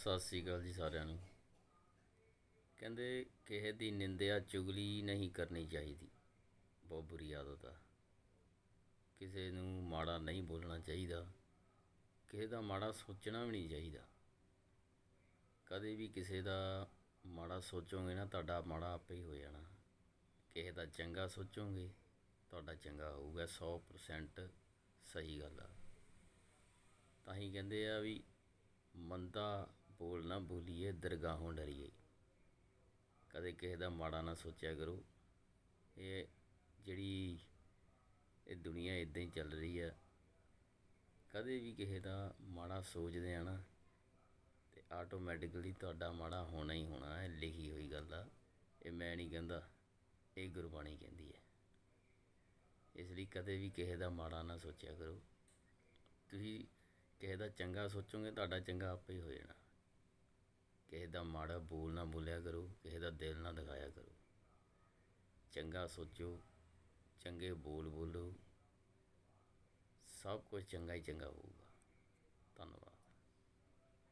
ਸਤਿ ਸ੍ਰੀ ਅਕਾਲ ਜੀ ਸਾਰਿਆਂ ਨੂੰ। ਕਹਿੰਦੇ ਕਿਸੇ ਦੀ ਨਿੰਦਿਆ ਚੁਗਲੀ ਨਹੀਂ ਕਰਨੀ ਚਾਹੀਦੀ। ਬਹੁਤ ਬੁਰੀ ਆਦਤ ਆ। ਕਿਸੇ ਨੂੰ ਮਾੜਾ ਨਹੀਂ ਬੋਲਣਾ ਚਾਹੀਦਾ। ਕਿਸੇ ਦਾ ਮਾੜਾ ਸੋਚਣਾ ਵੀ ਨਹੀਂ ਚਾਹੀਦਾ। ਕਦੇ ਵੀ ਕਿਸੇ ਦਾ ਮਾੜਾ ਸੋਚੋਗੇ ਨਾ, ਤੁਹਾਡਾ ਮਾੜਾ ਆਪੇ ਹੀ ਹੋ ਜਾਣਾ। ਕਿਸੇ ਦਾ ਚੰਗਾ ਸੋਚੋਗੇ, ਤੁਹਾਡਾ ਚੰਗਾ ਹੋਊਗਾ 100% ਸਹੀ ਗੱਲ ਆ। ਤਾਂ ਹੀ ਕਹਿੰਦੇ ਆ ਵੀ ਮੰਦਾ ਬੋਲ ਨਾ ਬੋਲੀਏ, ਦਰਗਾਹੋਂ ਡਰੀਏ। ਕਦੇ ਕਿਸੇ ਦਾ ਮਾੜਾ ਨਾ ਸੋਚਿਆ ਕਰੋ। ਇਹ ਜਿਹੜੀ ਇਹ ਦੁਨੀਆ ਇਦਾਂ ਹੀ ਚੱਲ ਰਹੀ ਆ। ਕਦੇ ਵੀ ਕਿਸੇ ਦਾ ਮਾੜਾ ਸੋਚਦੇ ਆ ਨਾ, ਤੇ ਆਟੋਮੈਟਿਕਲੀ ਤੁਹਾਡਾ ਮਾੜਾ ਹੋਣਾ ਹੀ ਹੋਣਾ ਹੈ ਲਿਖੀ ਹੋਈ ਗੱਲ ਆ। ਇਹ ਮੈਂ ਨਹੀਂ ਕਹਿੰਦਾ, ਇਹ ਗੁਰਬਾਣੀ ਕਹਿੰਦੀ ਹੈ ਇਸ ਲਈ ਕਦੇ ਵੀ ਕਿਸੇ ਦਾ ਮਾੜਾ ਨਾ ਸੋਚਿਆ ਕਰੋ। ਤੁਸੀਂ ਕਿਸੇ ਦਾ ਚੰਗਾ ਸੋਚੋਗੇ, ਤੁਹਾਡਾ ਚੰਗਾ ਆਪੇ ਹੀ ਹੋ ਜਾਣਾ। ਦਾ ਮਾੜਾ ਬੋਲ ਨਾ ਬੋਲਿਆ ਕਰੋ, ਕਿਸੇ ਦਾ ਦਿਲ ਨਾ ਦਿਖਾਇਆ ਕਰੋ। ਚੰਗਾ ਸੋਚੋ, ਚੰਗੇ ਬੋਲ ਬੋਲੋ, ਸਭ ਕੁਝ ਚੰਗਾ ਹੀ ਚੰਗਾ ਹੋਊਗਾ।